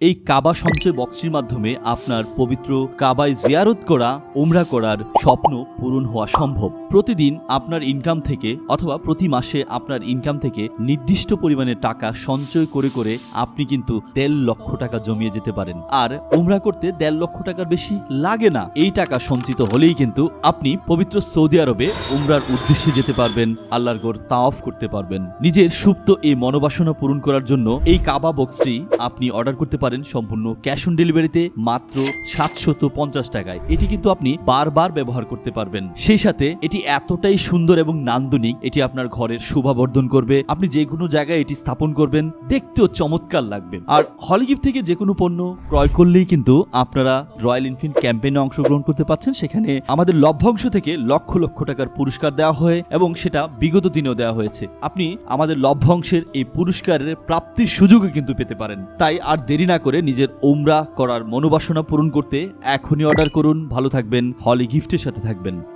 এই কাবা সঞ্চয় বক্সটির মাধ্যমে আপনার পবিত্র কাবায় জিয়ারত করা, উমরা করার স্বপ্ন পূরণ হওয়া সম্ভব। প্রতিদিন আপনার ইনকাম থেকে অথবা প্রতি মাসে আপনার ইনকাম থেকে নির্দিষ্ট পরিমাণে টাকা সঞ্চয় করে করে আপনি কিন্তু দেড় লক্ষ টাকা জমিয়ে যেতে পারেন। আর উমরা করতে দেড় লক্ষ টাকার বেশি লাগে না। এই টাকা সঞ্চিত হলেই কিন্তু আপনি পবিত্র সৌদি আরবে উমরার উদ্দেশ্যে যেতে পারবেন, আল্লাহর গোর তাওয়াফ করতে পারবেন। নিজের সুপ্ত এই মনোবাসনা পূরণ করার জন্য এই কাবা বক্সটি আপনি অর্ডার করতে পারেন। সম্পূর্ণ ক্যাশ অন ডেলিভারিতে মাত্র সাতশত পঞ্চাশ টাকায়। এটি কিন্তু আপনি বারবার ব্যবহার করতে পারবেন। সেই সাথে এটি এতটাই সুন্দর এবং নান্দনিক, এটি আপনার ঘরের শোভাবর্ধন করবে। আপনি যে কোনো জায়গায় এটি স্থাপন করবেন, দেখতেও চমৎকার লাগবে। আর হলিগিফট থেকে যে কোনো পণ্য ক্রয় করলেই কিন্তু আপনারা রয়্যাল এনফিল্ড ক্যাম্পেইনে অংশগ্রহণ করতে পারছেন সেখানে আমাদের লভ্যাংশ থেকে লক্ষ লক্ষ টাকার পুরস্কার দেওয়া হয় এবং সেটা বিগত দিনেও দেওয়া হয়েছে। আপনি আমাদের লভ্যাংশের এই পুরস্কারের প্রাপ্তির সুযোগও কিন্তু পেতে পারেন। তাই আর দেরি না করে নিজের ওমরা করার মনোবাসনা পূরণ করতে এখনই অর্ডার করুন। ভালো থাকবেন। হলি গিফটের সাথে থাকবেন।